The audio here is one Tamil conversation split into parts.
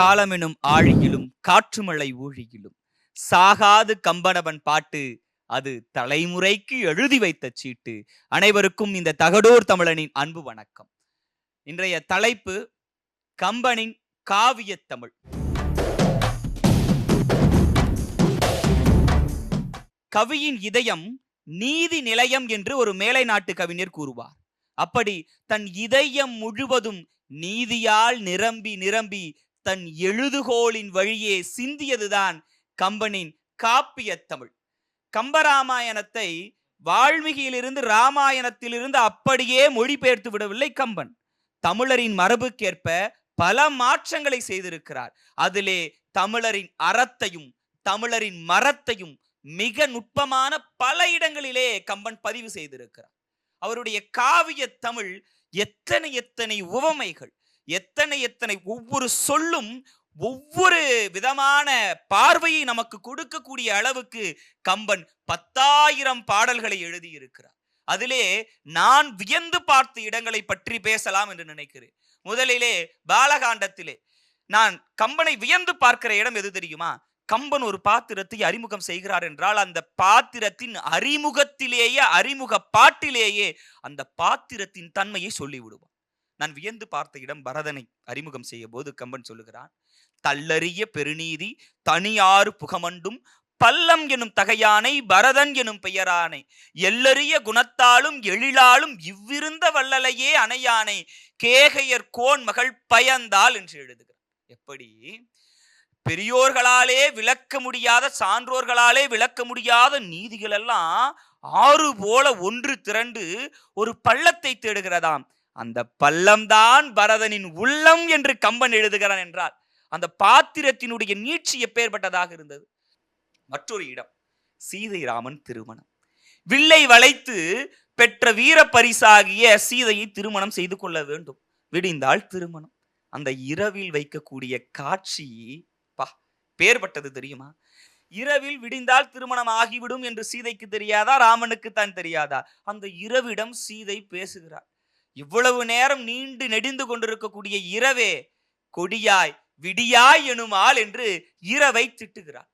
காலமெனும் ஆழியிலும் காற்றுமழை ஊழியிலும். சாகாது கம்பனவன் பாட்டு அது தலைமுறைக்கு எழுதி வைத்த சீட்டு. அனைவருக்கும் இந்த தகடூர் தமிழனின் அன்பு வணக்கம். இன்றைய தலைப்பு கம்பனின் காவிய தமிழ். கவியின் இதயம் நீதி நிலையம் என்று ஒரு மேலை நாட்டு கவிஞர் கூறுவார். அப்படி தன் இதயம் முழுவதும் நீதியால் நிரம்பி நிரம்பி தன் எழுதுகோலின் வழியே சிந்தியதுதான் கம்பனின் காப்பிய தமிழ். கம்பராமாயணத்தை வால்மீகியிலிருந்து ராமாயணத்திலிருந்து அப்படியே மொழிபெயர்த்து விடவில்லை கம்பன். தமிழரின் மரபுக்கேற்ப பல மாற்றங்களை செய்திருக்கிறார். அதிலே தமிழரின் அறத்தையும் தமிழரின் மரத்தையும் மிக நுட்பமான பல இடங்களிலே கம்பன் பதிவு செய்திருக்கிறார். அவருடைய காவிய தமிழ் எத்தனை எத்தனை உவமைகள் எத்தனை எத்தனை ஒவ்வொரு சொல்லும் ஒவ்வொரு விதமான பார்வையை நமக்கு கொடுக்கக்கூடிய அளவுக்கு கம்பன் பத்தாயிரம் பாடல்களை எழுதியிருக்கிறார். அதிலே நான் வியந்து பார்த்த இடங்களை பற்றி பேசலாம் என்று நினைக்கிறேன். முதலிலே பாலகாண்டத்திலே நான் கம்பனை வியந்து பார்க்கிற இடம் எது தெரியுமா? கம்பன் ஒரு பாத்திரத்தை அறிமுகம் செய்கிறார் என்றால் அந்த பாத்திரத்தின் அறிமுகத்திலேயே அறிமுக பாட்டிலேயே அந்த பாத்திரத்தின் தன்மையை சொல்லிவிடுவான். நான் வியந்து பார்த்த இடம் பரதனை அறிமுகம் செய்ய போது கம்பன் சொல்லுகிறான் தள்ளறிய பெருநீதி தனியாறு புகமண்டும் பல்லம் எனும் தகையானை பரதன் எனும் பெயரானை எல்லறிய குணத்தாலும் எழிலாலும் இவ்விருந்த வள்ளலையே அணையானை கேகையர் கோன் மகள் பயந்தாள் என்று எழுதுகிறார் எப்படி? பெரியோர்களாலே விளக்க முடியாத சான்றோர்களாலே விளக்க முடியாத நீதிகள் எல்லாம் ஆறு போல ஒன்று திரண்டு ஒரு பள்ளத்தை தேடுகிறதாம். அந்த பள்ளம்தான் பரதனின் உள்ளம் என்று கம்பன் எழுதுகிறான் என்றால் அந்த பாத்திரத்தினுடைய நீட்சி எப்பேற்பட்டதாக இருந்தது? மற்றொரு இடம் சீதை ராமன் திருமணம். வில்லை வளைத்து பெற்ற வீர பரிசாகிய சீதையை திருமணம் செய்து கொள்ள வேண்டும். விடிந்தால் திருமணம். அந்த இரவில் வைக்கக்கூடிய காட்சி பா பேர்பட்டது தெரியுமா? இரவில் விடிந்தால் திருமணம் ஆகிவிடும் என்று சீதைக்கு தெரியாதா? ராமனுக்கு தான் தெரியாதா? அந்த இரவிடம் சீதை பேசுகிறார் இவ்வளவு நேரம் நீண்டு நெடிந்து கொண்டிருக்கக்கூடிய இரவே கொடியாய் விடியாய் எனுமாள் என்று இரவை திட்டுகிறார்.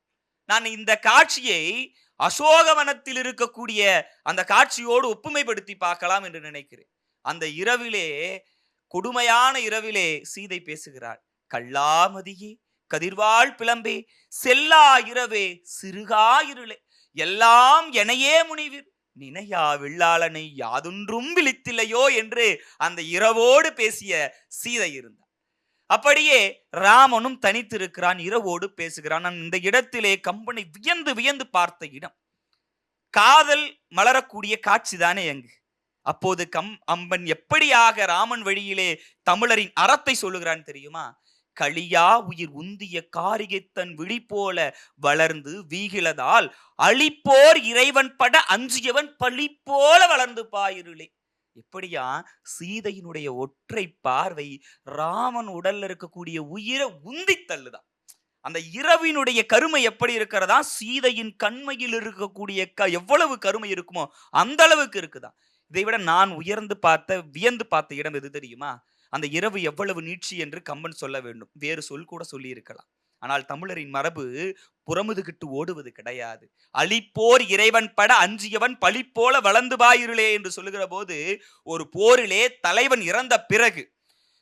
நான் இந்த காட்சியை அசோகவனத்தில் இருக்கக்கூடிய அந்த காட்சியோடு ஒப்புமைப்படுத்தி பார்க்கலாம் என்று நினைக்கிறேன். அந்த இரவிலே கொடுமையான இரவிலே சீதை பேசுகிறாள். கல்லாமதியே கதிர்வாள் பிளம்பே செல்லா இரவே சிறுகா இருளே எல்லாம் எனையே முனிவிர். நினையா வெள்ளாளனை யாதொன்றும் விழித்தில்லையோ என்று அந்த இரவோடு பேசிய சீதை இருந்தார் அப்படியே ராமனும் தனித்திருக்கிறான் இரவோடு பேசுகிறான். நான் இந்த இடத்திலே கம்பனை வியந்து வியந்து பார்த்த இடம். காதல் மலரக்கூடிய காட்சி தானே அங்கு. அப்போது கம் அம்பன் எப்படியாக ராமன் வழியிலே தமிழரின் அறத்தை சொல்லுகிறான் தெரியுமா? களியா உயிர் உந்திய காரிகைத்தன் விழி போல வளர்ந்து வீகிலதால் அழிப்போர் இறைவன் பட அஞ்சியவன் பழி போல வளர்ந்து பாயிருளே. எப்படியா? சீதையினுடைய ஒற்றை பார்வை ராமன் உடல்ல இருக்கக்கூடிய உயிரை உந்தி தள்ளுதான் அந்த இரவினுடைய கருமை எப்படி இருக்கிறதா? சீதையின் கண்மையில் இருக்கக்கூடிய க எவ்வளவு கருமை இருக்குமோ அந்த அளவுக்கு இருக்குதான் இதை விட நான் உயர்ந்து பார்த்த வியந்து பார்த்த இடம் எது தெரியுமா? அந்த இரவு எவ்வளவு நீட்சி என்று கம்பன் சொல்ல வேண்டும். வேறு சொல் கூட சொல்லி இருக்கலாம் ஆனால் தமிழரின் மரபு புறமுதுகிட்டு ஓடுவது கிடையாது. அழிப்போர் இறைவன் பட அஞ்சியவன் பழி போல வளர்ந்து பாயிருளே என்று சொல்லுகிற போது ஒரு போரிலே தலைவன் இறந்த பிறகு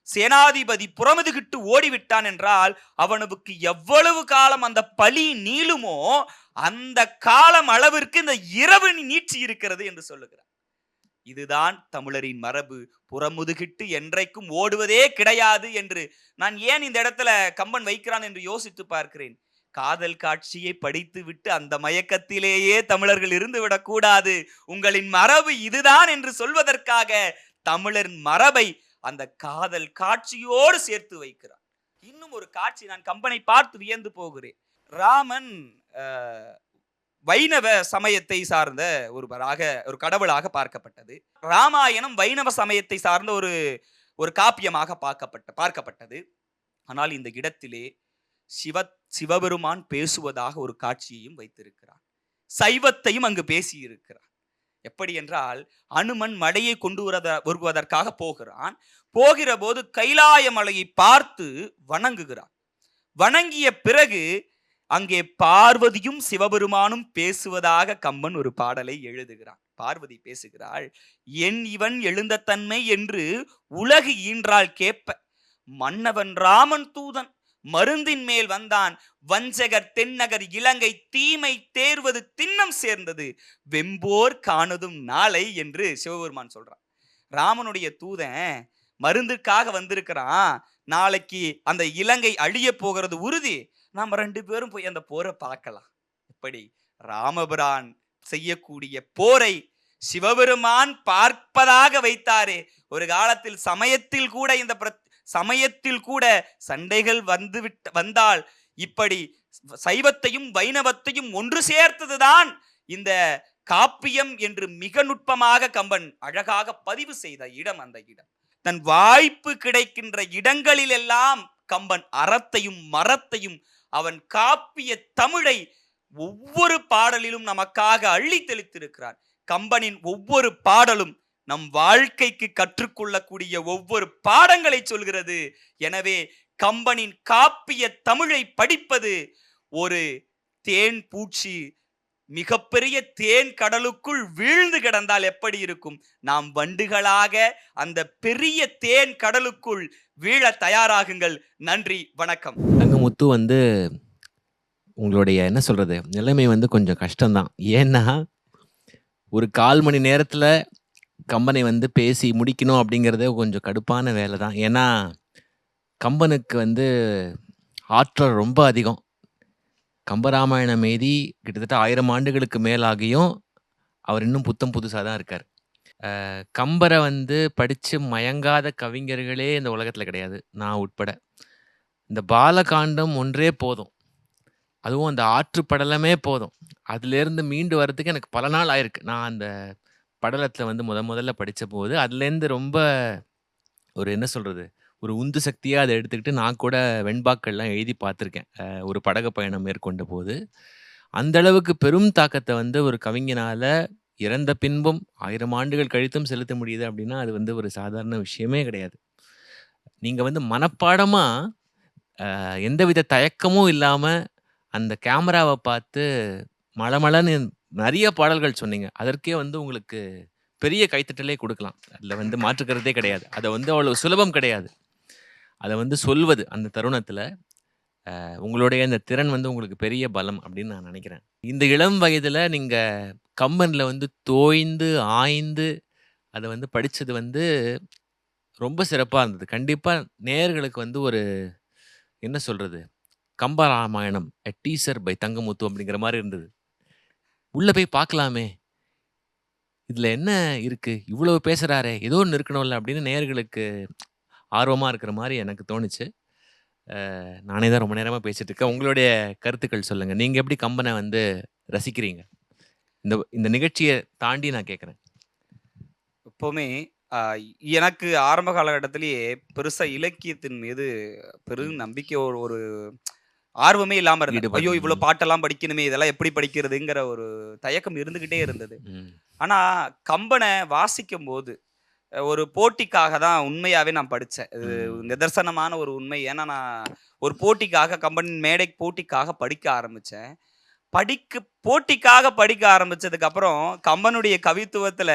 சேனாதிபதி புறமுதுகிட்டு ஓடிவிட்டான் என்றால் அவனுக்கு எவ்வளவு காலம் அந்த பழி நீளுமோ அந்த காலம் அளவிற்கு இந்த இரவு நீட்சி இருக்கிறது என்று சொல்லுகிறார். இதுதான் தமிழரின் மரபு. புறமுதுகிட்டு என்றைக்கும் ஓடுவதே கிடையாது என்று நான் ஏன் இந்த இடத்துல கம்பன் வைக்கிறான் என்று யோசித்து பார்க்கிறேன். காதல் காட்சியை படித்து விட்டு அந்த மயக்கத்திலேயே தமிழர்கள் இருந்து விடக்கூடாது உங்களின் மரபு இதுதான் என்று சொல்வதற்காக தமிழரின் மரபை அந்த காதல் காட்சியோடு சேர்த்து வைக்கிறார். இன்னும் ஒரு காட்சி நான் கம்பனை பார்த்து வியந்து போகிறேன். ராமன் வைணவ சமயத்தை சார்ந்த ஒருவராக ஒரு கடவுளாக பார்க்கப்பட்டது. ராமாயணம் வைணவ சமயத்தை சார்ந்த ஒரு ஒரு காப்பியமாக பார்க்கப்பட்ட பார்க்கப்பட்டது. ஆனால் இந்த இடத்திலே சிவ சிவபெருமான் பேசுவதாக ஒரு காட்சியையும் வைத்திருக்கிறார். சைவத்தையும் அங்கு பேசியிருக்கிறார். எப்படி என்றால் அனுமன் மலையை கொண்டு வரத வருவதற்காக போகிறான். போகிற போது கைலாய மலையை பார்த்து வணங்குகிறான். வணங்கிய பிறகு அங்கே பார்வதியும் சிவபெருமானும் பேசுவதாக கம்பன் ஒரு பாடலை எழுதுகிறான். பார்வதி பேசுகிறாள் என் இவன் எழுந்த தன்மை என்று உலகு ஈன்றால் கேப்ப மன்னவன் ராமன் தூதன் மருந்தின் மேல் வந்தான் வஞ்சகர் தென்னகர் இலங்கை தீமை தேர்வது திண்ணம் சேர்ந்தது வெம்போர் காணதும் நாளை என்று சிவபெருமான் சொல்றான். ராமனுடைய தூதன் மருந்துக்காக வந்திருக்கிறான் நாளைக்கு அந்த இலங்கை அழிய போகிறது உறுதி நாம ரெண்டு பேரும் போய் அந்த போரை பார்க்கலாம். இப்படி ராமபிரான் செய்யக்கூடிய போரை சிவபெருமான் பார்ப்பதாக வைத்தாரே. ஒரு காலத்தில் சமயத்தில் கூட இந்த பிரத்- சமயத்தில் கூட சண்டைகள் வந்துவிட்ட வந்தால் இப்படி சைவத்தையும் வைணவத்தையும் ஒன்று சேர்த்ததுதான் இந்த காப்பியம் என்று மிக நுட்பமாக கம்பன் அழகாக பதிவு செய்த இடம் அந்த இடம். தன் வாய்ப்பு கிடைக்கின்ற இடங்களிலெல்லாம் கம்பன் அறத்தையும் மரத்தையும் அவன் காப்பிய தமிழை ஒவ்வொரு பாடலிலும் நமக்காக அள்ளி தெளித்திருக்கிறான். கம்பனின் ஒவ்வொரு பாடலும் நம் வாழ்க்கைக்கு கற்றுக்கொள்ளக்கூடிய ஒவ்வொரு பாடங்களை சொல்கிறது. எனவே கம்பனின் காப்பிய தமிழை படிப்பது ஒரு தேன் பூச்சி மிகப்பெரிய தேன் கடலுக்குள் வீழ்ந்து கிடந்தால் எப்படி இருக்கும்? நாம் வண்டுகளாக அந்த பெரிய தேன் கடலுக்குள் வீழ தயாராகுங்கள். நன்றி வணக்கம். தங்கமுத்து வந்து உங்களுடைய என்ன சொல்றது? நிலைமை வந்து கொஞ்சம் கஷ்டம்தான். ஏன்னா ஒரு கால் மணி நேரத்தில் கம்பனை வந்து பேசி முடிக்கணும் அப்படிங்கிறதே கொஞ்சம் கடுப்பான வேலை தான் ஏன்னா கம்பனுக்கு வந்து ஆற்றல் ரொம்ப அதிகம். கம்பராமாயணம் மீதி கிட்டத்தட்ட ஆயிரம் ஆண்டுகளுக்கு மேலாகியும் அவர் இன்னும் புத்தம் புதுசாக தான் இருக்கார். கம்பரை வந்து படித்து மயங்காத கவிஞர்களே இந்த உலகத்தில் கிடையாது நான் உட்பட. இந்த பாலகாண்டம் ஒன்றே போதும். அதுவும் அந்த ஆற்று படலமே போதும். அதுலேருந்து மீண்டு வர்றதுக்கு எனக்கு பல நாள் ஆயிருக்கு. நான் அந்த படலத்தில் வந்து முத முதல்ல படித்த போது அதுலேருந்து ரொம்ப ஒரு என்ன சொல்கிறது ஒரு உந்து சக்தியாக அதை எடுத்துக்கிட்டு நான் கூட வெண்பாக்கள்லாம் எழுதி பார்த்துருக்கேன். ஒரு படகு பயணம் மேற்கொண்ட போது. அந்த அளவுக்கு பெரும் தாக்கத்தை வந்து ஒரு கவிஞனால் இறந்த பின்பும் ஆயிரம் ஆண்டுகள் கழித்தும் செலுத்த முடியுது அப்படின்னா அது வந்து ஒரு சாதாரண விஷயமே கிடையாது. நீங்கள் வந்து மனப்பாடமாக எந்தவித தயக்கமும் இல்லாமல் அந்த கேமராவை பார்த்து மளமளன்னு நிறைய பாடல்கள் சொன்னீங்க. அதற்கே வந்து உங்களுக்கு பெரிய கைத்தட்டலே கொடுக்கலாம். அதில் வந்து மாற்றுக்கிறதே கிடையாது. அதை வந்து அவ்வளோ சுலபம் கிடையாது. அதை வந்து சொல்வது அந்த தருணத்தில் உங்களுடைய அந்த திறன் வந்து உங்களுக்கு பெரிய பலம் அப்படின்னு நான் நினைக்கிறேன். இந்த இளம் வயதில் நீங்கள் கம்பனில் வந்து தோய்ந்து ஆய்ந்து அதை வந்து படித்தது வந்து ரொம்ப சிறப்பாக இருந்தது. கண்டிப்பாக நேயர்களுக்கு வந்து ஒரு என்ன சொல்கிறது Kambaramayanam a teaser by Thangamuthu அப்படிங்கிற மாதிரி இருந்தது. உள்ளே போய் பார்க்கலாமே. இதில் என்ன இருக்குது இவ்வளோ பேசுகிறாரே ஏதோ ஒன்று இருக்கணும்ல அப்படின்னு நேயர்களுக்கு ஆர்வமாக இருக்கிற மாதிரி எனக்கு தோணுச்சு. நானே தான் ரொம்ப நேரமாக பேசிட்டு இருக்கேன். உங்களுடைய கருத்துக்கள் சொல்லுங்கள் நீங்கள் எப்படி கம்பனை வந்து ரசிக்கிறீங்க? இந்த இந்த நிகழ்ச்சியை தாண்டி நான் கேட்குறேன் எப்பவுமே எனக்கு ஆரம்ப காலகட்டத்திலேயே பெருசா இலக்கியத்தின் மீது பெரும் நம்பிக்கை ஒரு ஒரு ஆர்வமே இல்லாம இருந்தது. ஐயோ இவ்வளவு ம். பாட்டெல்லாம் படிக்கணுமே இதெல்லாம் எப்படி படிக்கிறதுங்கிற ஒரு தயக்கம் இருந்துகிட்டே இருந்தது. ம். ஆனா கம்பனை வாசிக்கும் போது ஒரு போட்டிக்காக தான் உண்மையாவே நான் படிச்சேன். இது. நிதர்சனமான ஒரு உண்மை. ஏன்னா நான் ஒரு போட்டிக்காக கம்பன் மேடை போட்டிக்காக படிக்க ஆரம்பிச்சேன். படிக்க போட்டிக்காக படிக்க ஆரம்பிச்சதுக்கு அப்புறம் கம்பனுடைய கவித்துவத்துல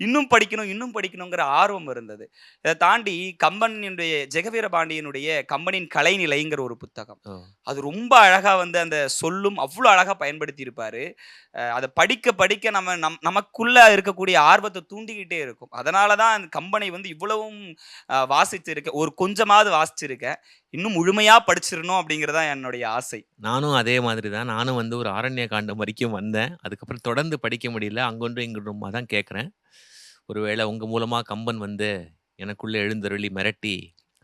இன்னும் படிக்கணும் இன்னும் படிக்கணுங்கிற ஆர்வம் இருந்தது. இதை தாண்டி கம்பனுடைய ஜெகவீர பாண்டியனுடைய கம்பனின் கலைநிலைங்கிற ஒரு புத்தகம். அது ரொம்ப அழகா வந்து அந்த சொல்லும் அவ்வளோ அழகா பயன்படுத்தி இருப்பாரு அஹ் அதை படிக்க படிக்க நம்ம நம் நமக்குள்ள இருக்கக்கூடிய ஆர்வத்தை தூண்டிக்கிட்டே இருக்கும். அதனால தான் அந்த கம்பனை வந்து இவ்வளவும் வாசிச்சிருக்கேன் ஒரு கொஞ்சமாவது வாசிச்சிருக்கேன் இன்னும் முழுமையா படிச்சிடணும் அப்படிங்கிறதா என்னுடைய ஆசை. நானும் அதே மாதிரி தான். நானும் வந்து ஒரு ஆரண்ய காண்டம் படிக்கும் வந்தேன். அதுக்கப்புறம் தொடர்ந்து படிக்க முடியல. அங்கொன்றும் இங்கொன்றுமா தான் கேட்குறேன். ஒருவேளை உங்கள் மூலமாக கம்பன் வந்து எனக்குள்ளே எழுந்தருளி மிரட்டி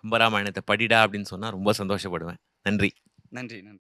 கம்பராமாயணத்தை படிடா அப்படின்னு சொன்னால் ரொம்ப சந்தோஷப்படுவேன். நன்றி. நன்றி நன்றி.